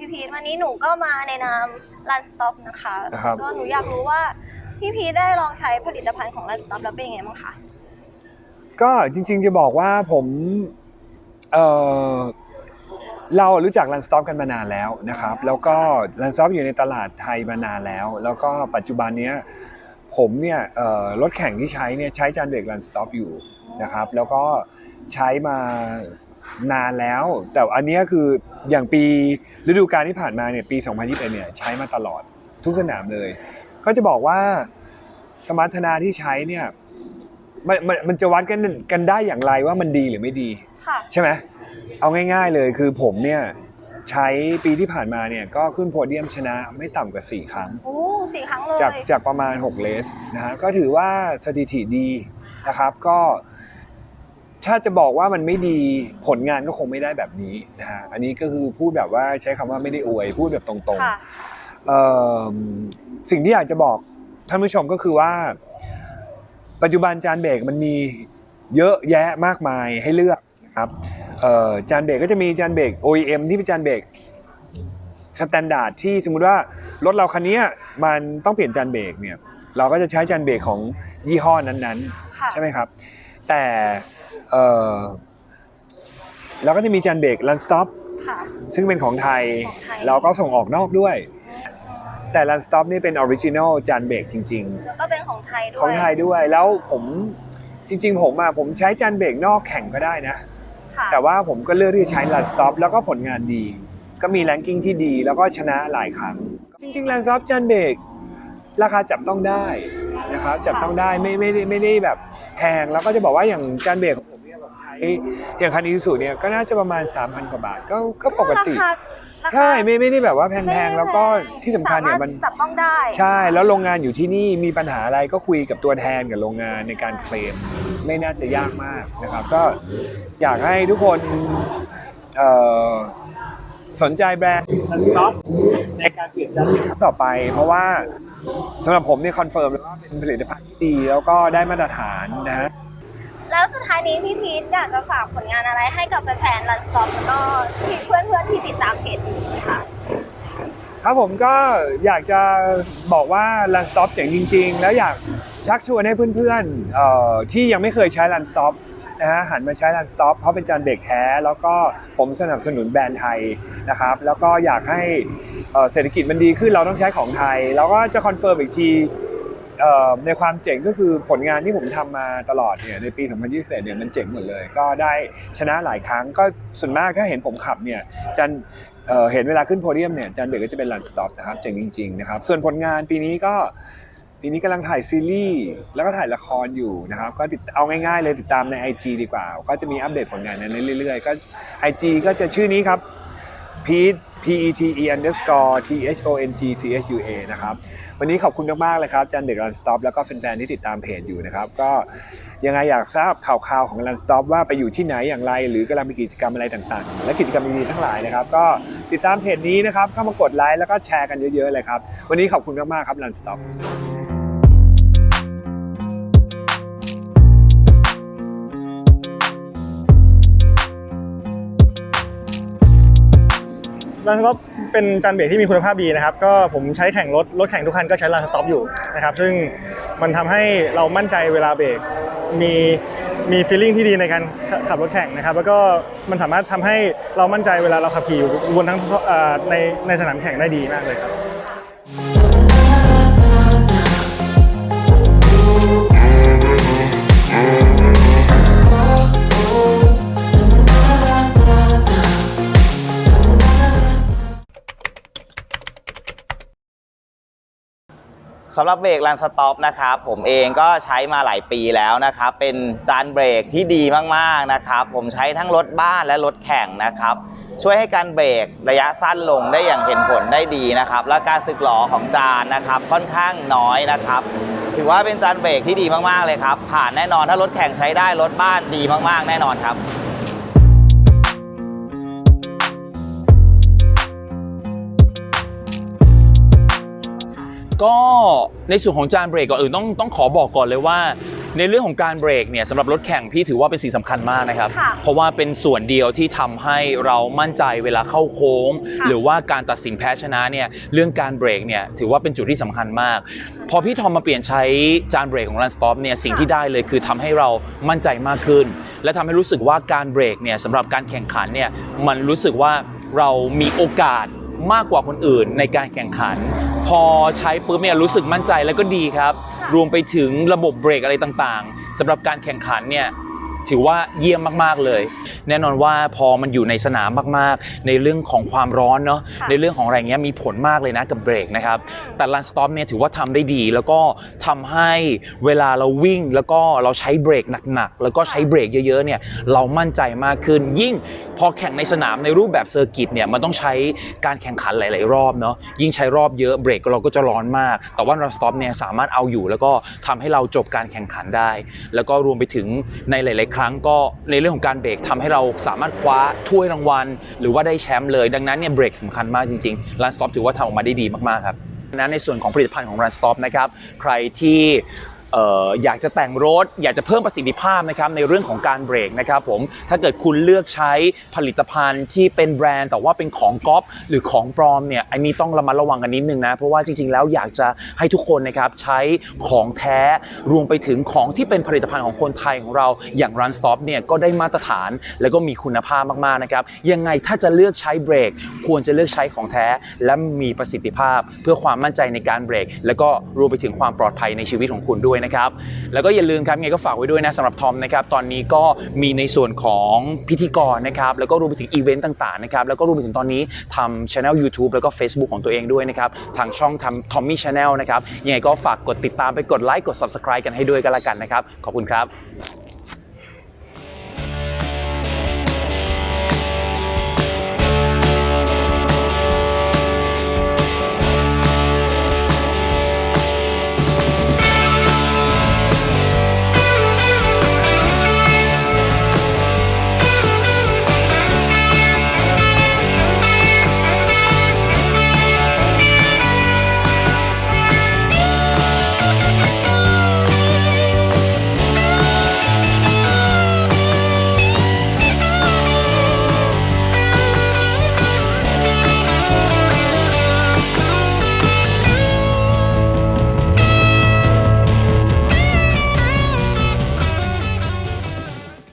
วันนี้หนูก็มาในนาม Run Stop นะคะครับ ก็หนูอยากรู้ว่าพี่พีชได้ลองใช้ผลิตภัณฑ์ของ Run Stop แล้วเป็นยังไงบ้างคะก็จริงๆจะบอกว่าผมเออเรารู้จัก Run Stop กันมานานแล้วนะครับ แล้วก็ Run Stop อยู่ในตลาดไทยมานานแล้ว แล้วก็ปัจจุบันเนี้ยผมเนี่ยเอ่อรถแข่งที่ใช้เนี่ยใช้จานเบรก Run Stop อยู่นะครับ แล้วก็ใช้มา นานแล้ว แต่อันเนี้ยคืออย่างปีฤดูกาลที่ผ่านมาเนี่ยปี 2021เนี่ยใช้มาตลอดทุกสนามเลย ก็จะบอกว่าสมรรถนะที่ใช้เนี่ยมันมันมันจะวัดกันกันได้อย่างไรว่ามันดีหรือไม่ดีค่ะใช่ไหมเอาง่าย ๆเลยคือผมเนี่ยใช้ปีที่ผ่านมาเนี่ยก็ขึ้นโพเดียมชนะไม่ต่ำกว่า 4 ครั้งโอ้สี่ครั้งเลยจากจากประมาณ 6 เลสนะฮะก็ถือว่าสถิติดีนะครับ ก็ ถ้าจะบอกว่ามันไม่ดีผลงานก็คงไม่ได้แบบนี้นะฮะอันนี้ก็คือพูดแบบว่าใช้คำว่าไม่ได้อวย พูดแบบตรงค่ะๆเอ่อสิ่งที่อยากจะบอกท่านผู้ชมก็คือว่า ปัจจุบันจานเบรกมันมีเยอะแยะมากมายให้เลือกนะครับเอ่อจานเบรกก็จะมีจานเบรก OEM ที่เป็นจานเบรกสแตนดาร์ดที่สมมติว่ารถเราคันเนี้ยมันต้องเปลี่ยนจานเบรกเนี่ยเราก็จะใช้จานเบรกของยี่ห้อนั้นค่ะๆใช่ไหมครับ แต่ เอ่อเราก็จะมีจานเบรก Run Stop ค่ะ ซึ่งเป็นของไทย ของไทย เราก็ส่งออกนอกด้วย แต่ Run Stop นี่เป็นออริจิน l ลจานเบรกจริง ๆ แล้วก็เป็นของไทยด้วยของไทยด้วยแล้วผมจริง ๆ ผมอะผมใช้จานเบรกนอกแข่งก็ได้นะ ค่ะแต่ว่าผมก็เลือกที่จะใช้ Run Stop แล้วก็ผลงานดี ก็มีแรงกิ้งที่ดีแล้วก็ชนะหลายครั้ง จริงๆ Run Stop จานเบรกราคาจับต้องได้นะครับจับต้องได้ไม่ไม่ได้ไม่ได้แบบแพงแล้วก็จะบอกว่าอย่างจานเบรกของผมเนี่ยผมใช้ อย่างคันอีซูเนี่ยก็น่าจะประมาณ 3,000 กว่าบาทก็ก็ปกติราคาราคาใช่ไม่ไม่ได้แบบว่าแพไม่งได้ๆแล้วก็ที่สำคัญเนี่ยสาารถมัน จับต้องได้ใช่ แล้วโรงงานอยู่ที่นี่มีปัญหาอะไรก็คุยกับตัวแทนกับโรงงานในการเคลมไม่น่าจะยากมากนะครับ ก็อยากให้ทุกคนเอ่อสนใจแบรนด์นันซ็อปในการเปลี่ยนจานเบรกต่อไป เพราะว่าสำหรับผมเนี่ยคอนเฟิร์มแล้วว่าเป็นผลิตภัณฑ์ที่ดี แล้วก็ได้มาตรฐานนะแล้วสุด ท้ายนี้พี่พีทอยากจะฝากผลงานอะไรให้กับแฟนๆรันสต็อปแล้วก็ที่เพื่อนๆที่ติดตามเพจอยู่ะ ครับผมก็อยากจะบอกว่า Run Stop เจ๋งจริง ๆ แล้วอยากชักชวนให้เพื่อนๆเอ่อที่ยังไม่เคยใช้ Run Stop นะฮะหันมาใช้ Run Stop เพราะเป็นจานเบรกแท้ แล้วก็ผมสนับสนุนแบรนด์ไทยนะครับ แล้วก็อยากให้เอ่อเศรษฐกิจมันดีขึ้นเราต้องใช้ของไทย แล้วก็จะคอนเฟิร์มอีกที ในความเจ๋งก็คือผลงานที่ผมทำมาตลอดเนี่ยในปี 2021เนี่ยมันเจ๋งหมดเลย ก็ได้ชนะหลายครั้งก็ส่วนมากถ้าเห็นผมขับเนี่ยจันเเห็นเวลาขึ้นโพเดียมเนี่ยจันเบรกก็จะเป็น Run Stop นะครับเจ๋งจริงๆนะครับส่วนผลงานปีนี้ก็ปีนี้กำลังถ่ายซีรีส์แล้วก็ถ่ายละครอยู่นะครับก็ติดเอาง่ายๆเลยติดตามใน IG ดีกว่า ก็จะมีอัปเดตผลงานนั้นเรื่อยๆ ก็ IG ก็จะชื่อนี้ครับ Pete P E T E underscore T H O N G C H U A นะครับ วันนี้ขอบคุณมากๆเลยครับจันเด็ก Run Stop แล้วก็แฟนๆที่ติดตามเพจอยู่นะครับ ก็ยังไงอยากทราบข่าวๆของ Run Stop ว่าไปอยู่ที่ไหนอย่างไร หรือกำลังมีกิจกรรมอะไรต่างๆ และกิจกรรมดีๆทั้งหลายนะครับ ก็ติดตามเพจนี้นะครับเข้ามากดไลค์แล้วก็แชร์กันเยอะๆเลยครับ วันนี้ขอบคุณมากๆครับ Run Stop รันสต็อปเป็นจานเบรกที่มีคุณภาพดีนะครับ ก็ผมใช้แข่งรถ รถแข่งทุกคันก็ใช้ลานสต็อปอยู่นะครับ ซึ่งมันทำให้เรามั่นใจเวลาเบรก มีมีฟีลลิ่งที่ดีในการขับรถแข่งนะครับ แล้วก็มันสามารถทำให้เรามั่นใจเวลาเราขับขี่อยู่บนทั้งในในสนามแข่งได้ดีมากเลยครับำหรับเบรก Run Stop นะครับผมเองก็ใช้มาหลายปีแล้วนะครับเป็นจานเบรกที่ดีมากๆนะครับผมใช้ทั้งรถบ้านและรถแข่งนะครับช่วยให้การเบรกระยะสั้นลงได้อย่างเห็นผลได้ดีนะครับ และการสึกหลอของจานนะครับค่อนข้างน้อยนะครับ ถือว่าเป็นจานเบรกที่ดีมากๆเลยครับ ผ่านแน่นอนถ้ารถแข่งใช้ได้รถบ้านดีมากๆ แน่นอนครับ ก็ในส่วนของจานเบรกก่อนอื่นต้องต้องขอบอกก่อนเลยว่า ในเรื่องของการเบรกเนี่ยสำหรับรถแข่งพี่ถือว่าเป็นสิ่งสำคัญมากนะครับ ค่ะเพราะว่าเป็นส่วนเดียวที่ทำให้เรามั่นใจเวลาเข้าโค้ง ค่ะ หรือว่าการตัดสินแพ้ชนะเนี่ยเรื่องการเบรกเนี่ยถือว่าเป็นจุดที่สำคัญมาก พอพี่ทอมมาเปลี่ยนใช้จานเบรกของ Run Stop เนี่ยสิ่งที่ได้เลยคือทำให้เรามั่นใจมากขึ้น และทำให้รู้สึกว่าการเบรกเนี่ยสำหรับการแข่งขันเนี่ยมันรู้สึกว่าเรามีโอกาส มากกว่าคนอื่นในการแข่งขัน พอใช้ปุ๊บเนี่ยรู้สึกมั่นใจแล้วก็ดีครับค่ะรวมไปถึงระบบเบรกอะไรต่างๆสำหรับการแข่งขันเนี่ย ถือว่าเยี่ยมมากๆเลย แน่นอนว่าพอมันอยู่ในสนามมากๆ ในเรื่องของความร้อนเนาะค่ะในเรื่องของอะไรเงี้ยมีผลมากเลยนะกับเบรกนะครับแต่ Run Stop เนี่ยถือว่าทำได้ดี แล้วก็ทำให้เวลาเราวิ่ง แล้วก็เราใช้เบรกหนักๆแล้วก็ใช้เบรกเยอะๆเนี่ยเรามั่นใจมากขึ้น ยิ่งพอแข่งในสนามในรูปแบบเซอร์กิตเนี่ยมันต้องใช้การแข่งขันหลาย ๆ รอบเนาะยิ่งใช้รอบเยอะเบรกเราก็จะร้อนมาก แต่ว่า Run Stop เนี่ยสามารถเอาอยู่ แล้วก็ทำให้เราจบการแข่งขันได้ แล้วก็รวมไปถึงในหลาย ๆครั้งก็ในเรื่องของการเบรกทำให้เราสามารถคว้าถ้วยรางวัล หรือว่าได้แชมป์เลย ดังนั้นเนี่ยเบรกสำคัญมากจริงๆ Run Stop ถือว่าทำออกมาได้ดีมากๆครับนั้นในส่วนของผลิตภัณฑ์ของ Run Stop นะครับ ใครที่ อยากจะแต่งรถ อยากจะเพิ่มประสิทธิภาพนะครับในเรื่องของการเบรกนะครับผมถ้าเกิดคุณเลือกใช้ผลิตภัณฑ์ที่เป็นแบรนด์แต่ว่าเป็นของก๊อปหรือของปลอมเนี่ยอันนี้ต้องระมัดระวังกันนิดนึงนะเพราะว่าจริงๆ แล้วอยากจะให้ทุกคนนะครับใช้ของแท้รวมไปถึงของที่เป็นผลิตภัณฑ์ของคนไทยของเราอย่าง Run Stop เนี่ยก็ได้มาตรฐาน แล้วก็มีคุณภาพมากๆนะครับยังไงถ้าจะเลือกใช้เบรก ควรจะเลือกใช้ของแท้ และมีประสิทธิภาพ เพื่อความมั่นใจในการเบรก แล้วก็รวมไปถึงความปลอดภัยในชีวิตของคุณด้วยนะครับ แล้วก็อย่าลืมครับยังไงก็ฝากไว้ด้วยนะสำหรับทอมนะครับตอนนี้ก็มีในส่วนของพิธีกรนะครับแล้วก็รวมไปถึงอีเวนต์ต่างๆนะครับแล้วก็รวมไปถึงตอนนี้ทำช anel YouTube แล้วก็ Facebook ของตัวเองด้วยนะครับทางช่องทำทอมมี่ช anel นะครับยังไงก็ฝากกดติดตามไปกดไลค์กด Subscribe กันให้ด้วยกันละกันนะครับขอบคุณครับ